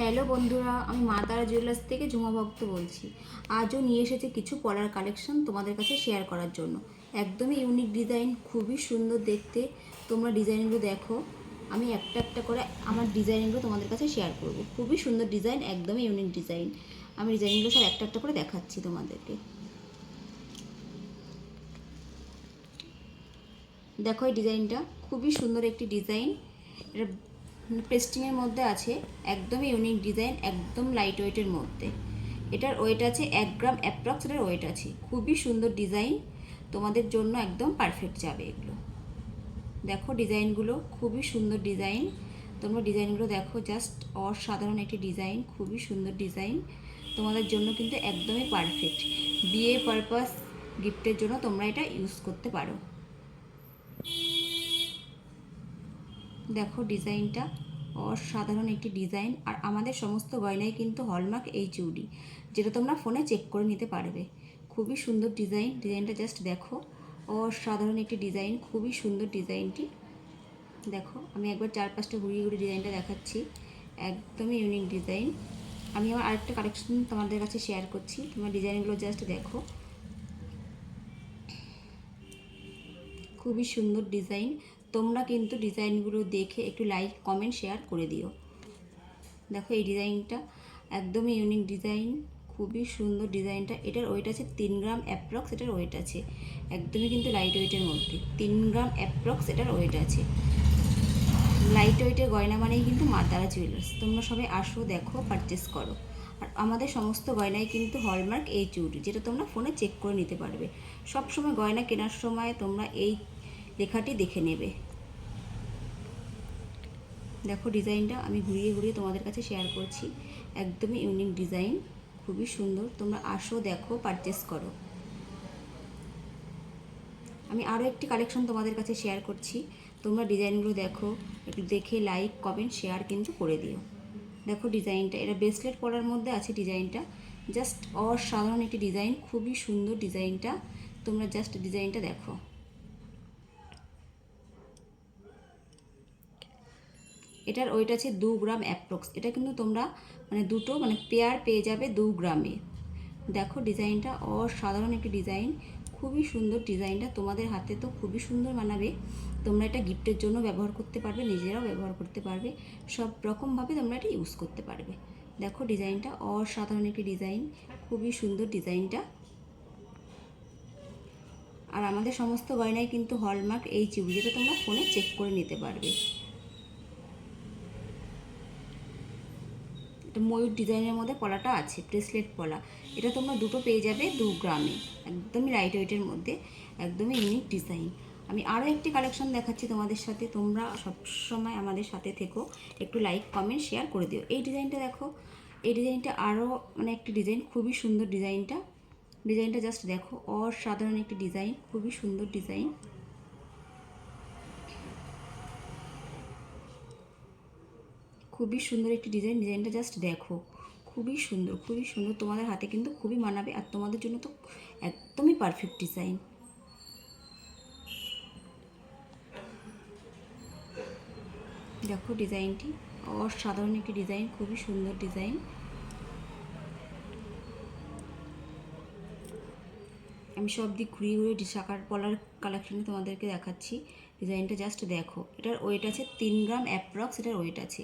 Hello বন্ধুরা, আমি মা তারা জুয়েলার্স থেকে ঝুমা ভক্ত বলছি। আজও নিয়ে এসেছে কিছু পলার কালেকশন তোমাদের কাছে শেয়ার করার জন্য। একদমই ইউনিক ডিজাইন খুবই সুন্দর দেখতে। তোমরা ডিজাইনগুলো দেখো। আমি একটা একটা করে আমার ডিজাইনগুলো তোমাদের কাছে শেয়ার করব। খুবই সুন্দর ডিজাইন একদমই ইউনিক ডিজাইন আমি ডিজাইনগুলো সব একটা একটা করে দেখাচ্ছি তোমাদেরকে। দেখো এই ডিজাইনটা খুবই সুন্দর একটি ডিজাইন এটা পেস্টিংয়ের মধ্যে আছে একদমই ইউনিক ডিজাইন একদম লাইট ওয়েটের মধ্যে। এটার ওয়েট আছে এক গ্রাম অ্যাপ্রক্স এটার ওয়েট আছে। খুবই সুন্দর ডিজাইন তোমাদের জন্য একদম পারফেক্ট যাবে এগুলো। দেখো ডিজাইনগুলো খুবই সুন্দর ডিজাইন তোমরা ডিজাইনগুলো দেখো জাস্ট অসাধারণ একটি ডিজাইন খুবই সুন্দর ডিজাইন তোমাদের জন্য কিন্তু একদমই পারফেক্ট বিয়ে পারপাস গিফটের জন্য তোমরা এটা ইউজ করতে পারো। দেখো ডিজাইনটা অসাধারণ একটি ডিজাইন আর আমাদের সমস্ত গয়নায় কিন্তু হলমার্ক এই চুড়ি যেটা তোমরা ফোনে চেক করে নিতে পারবে। খুবই সুন্দর ডিজাইন, ডিজাইনটা জাস্ট দেখো। অসাধারণ একটি ডিজাইন, খুবই সুন্দর ডিজাইনটি। দেখো, আমি একবার চার পাঁচটা ঘুরিয়ে ঘুরিয়ে ডিজাইনটা দেখাচ্ছি। একদমই ইউনিক ডিজাইন। আমি আমার আরেকটা কালেকশন তোমাদের কাছে শেয়ার করছি। তোমার ডিজাইনগুলো জাস্ট দেখো। খুবই সুন্দর ডিজাইন। তোমরা কিন্তু ডিজাইনগুলো দেখে একটু লাইক, কমেন্ট, শেয়ার করে দিও। দেখো এই ডিজাইনটা একদমই ইউনিক ডিজাইন, খুবই সুন্দর ডিজাইনটা। এটার ওয়েট আছে তিন গ্রাম অ্যাপ্রক্স এটার ওয়েট আছে। একদমই কিন্তু লাইট ওয়েটের মধ্যে। তিন গ্রাম অ্যাপ্রক্স এটার ওয়েট আছে। লাইট ওয়েটের গয়না মানেই কিন্তু মা তারা জুয়েলার্স তোমরা সবাই আসো, দেখো পারচেস করো। আর আমাদের সমস্ত গয়নায় কিন্তু হলমার্ক এই চুড়ি যেটা তোমরা ফোনে চেক করে নিতে পারবে। সব সময় গয়না কেনার সময় তোমরা এই লেখাটি দেখে নেবে। দেখো ডিজাইনটা আমি ঘুরিয়ে ঘুরিয়ে তোমাদের কাছে শেয়ার করছি। একদমই ইউনিক ডিজাইন খুবই সুন্দর। তোমরা আসো, দেখো পারচেস করো। আমি আরও একটি কালেকশন তোমাদের কাছে শেয়ার করছি। তোমরা ডিজাইনগুলো দেখো, একটু দেখে লাইক কমেন্ট শেয়ার কিন্তু করে দিও। দেখো ডিজাইনটা, এটা ব্রেসলেট পরার মধ্যে আছে ডিজাইনটা। জাস্ট অসাধারণ একটি ডিজাইন খুবই সুন্দর ডিজাইনটা। তোমরা জাস্ট ডিজাইনটা দেখো। এটার ওয়েট আছে দু গ্রাম অ্যাপ্রক্স এটা কিন্তু তোমরা মানে দুটো মানে পেয়ার পেয়ে যাবে দু গ্রামে। দেখো ডিজাইনটা অসাধারণ একটি ডিজাইন। খুবই সুন্দর ডিজাইনটা। তোমাদের হাতে তো খুবই সুন্দর মানাবে তোমরা এটা গিফটের জন্য ব্যবহার করতে পারবে, নিজেরাও ব্যবহার করতে পারবে। সব রকমভাবে তোমরা এটা ইউজ করতে পারবে। দেখো ডিজাইনটা অসাধারণ একটি ডিজাইন। খুবই সুন্দর ডিজাইনটা। আর আমাদের সমস্ত গয়নায় কিন্তু হলমার্ক এই যেটা তোমরা ফোনে চেক করে নিতে পারবে। এটা ময়ূর ডিজাইনের মধ্যে পলাটা আছে ব্রেসলেট পলা। এটা তোমরা দুটো পেয়ে যাবে দু গ্রামে, একদমই লাইট ওয়েটের মধ্যে, একদমই ইউনিক ডিজাইন আমি আরও একটি কালেকশন দেখাচ্ছি তোমাদের সাথে, তোমরা সবসময় আমাদের সাথে থেকো, একটু লাইক কমেন্ট শেয়ার করে দিও। এই ডিজাইনটা দেখো, এই ডিজাইনটা আরও মানে একটি ডিজাইন খুবই সুন্দর ডিজাইনটা ডিজাইনটা জাস্ট দেখো, অসাধারণ একটি ডিজাইন খুবই সুন্দর ডিজাইন খুবই সুন্দর একটি ডিজাইন ডিজাইনটা জাস্ট দেখো। খুবই সুন্দর খুবই সুন্দর। তোমাদের হাতে কিন্তু খুবই মানাবে আর তোমাদের জন্য তো একদমই পারফেক্ট ডিজাইন দেখো ডিজাইনটি অসাধারণ একটি ডিজাইন খুবই সুন্দর ডিজাইন আমি সব দিক ঘুরিয়ে ঘুরিয়ে শাকার পলার কালেকশনে তোমাদেরকে দেখাচ্ছি। ডিজাইনটা জাস্ট দেখো। এটার ওয়েট আছে তিন গ্রাম অ্যাপ্রক্স এটার ওয়েট আছে।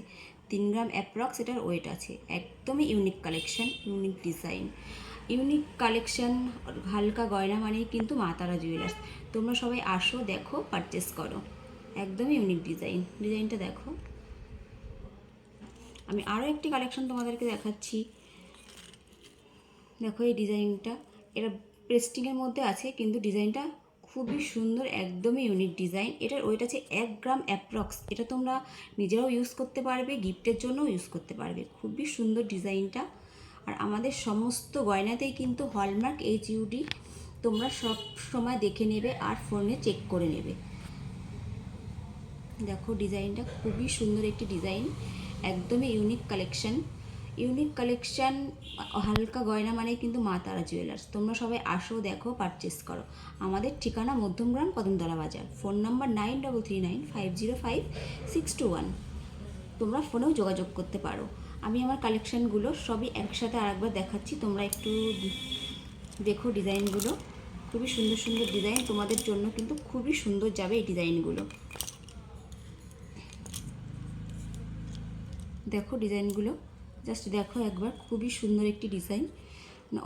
তিন গ্রাম অ্যাপ্রক্স এটার ওয়েট আছে। একদমই unique collection unique design unique collection হালকা গয়না মানে কিন্তু মা তারা জুয়েলার্স তোমরা সবাই আসো, দেখো পারচেস করো। একদমই ইউনিক ডিজাইন ডিজাইনটা দেখো। আমি আরও একটি কালেকশন তোমাদেরকে দেখাচ্ছি। দেখো এই ডিজাইনটা এটা প্রেস্টিংয়ের মধ্যে আছে, কিন্তু ডিজাইনটা খুবই সুন্দর, একদমই ইউনিক ডিজাইন এটার ওয়েট আছে এক গ্রাম অ্যাপ্রক্স এটা তোমরা নিজেরাও ইউজ করতে পারবে গিফটের জন্যও ইউজ করতে পারবে। খুবই সুন্দর ডিজাইনটা আর আমাদের সমস্ত গয়নাতেই কিন্তু হলমার্ক এইচ ইউডি তোমরা সব সময় দেখে নেবে আর ফোনে চেক করে নেবে। দেখো ডিজাইনটা খুবই সুন্দর একটি ডিজাইন একদমই ইউনিক কালেকশন ইউনিক কালেকশান হালকা গয়না মানে কিন্তু মা তারা জুয়েলার্স তোমরা সবাই আসো, দেখো পারচেস করো। আমাদের ঠিকানা Madhyamgram, Kadamtala Bazar. Phone number nine double three nine five zero five six two one তোমরা ফোনেও যোগাযোগ করতে পারো। আমি আমার কালেকশানগুলো সবই একসাথে আরেকবার দেখাচ্ছি। তোমরা একটু দেখো ডিজাইনগুলো। খুবই সুন্দর সুন্দর ডিজাইন। তোমাদের জন্য কিন্তু খুবই সুন্দর যাবে এই ডিজাইনগুলো। দেখো ডিজাইনগুলো। জাস্ট দেখো একবার, খুবই সুন্দর একটি ডিজাইন।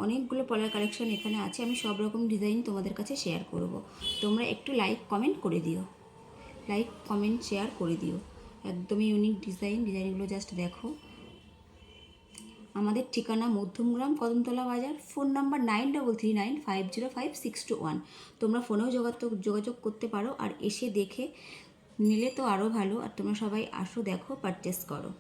অনেকগুলো পলার কালেকশন এখানে আছে, আমি সব রকম ডিজাইন তোমাদের কাছে শেয়ার করব। তোমরা একটু লাইক, কমেন্ট করে দিও। লাইক, কমেন্ট, শেয়ার করে দিও। একদমই ইউনিক ডিজাইন, ডিজাইনগুলো জাস্ট দেখো। আমাদের ঠিকানা Madhyamgram, Kadamtala Bazar phone number nine double three nine five zero five six two one তোমরা ফোনেও যোগাযোগ যোগাযোগ করতে পারো, আর এসে দেখে নিলে তো আরও ভালো। আর তোমরা সবাই আসো, দেখো পারচেস করো।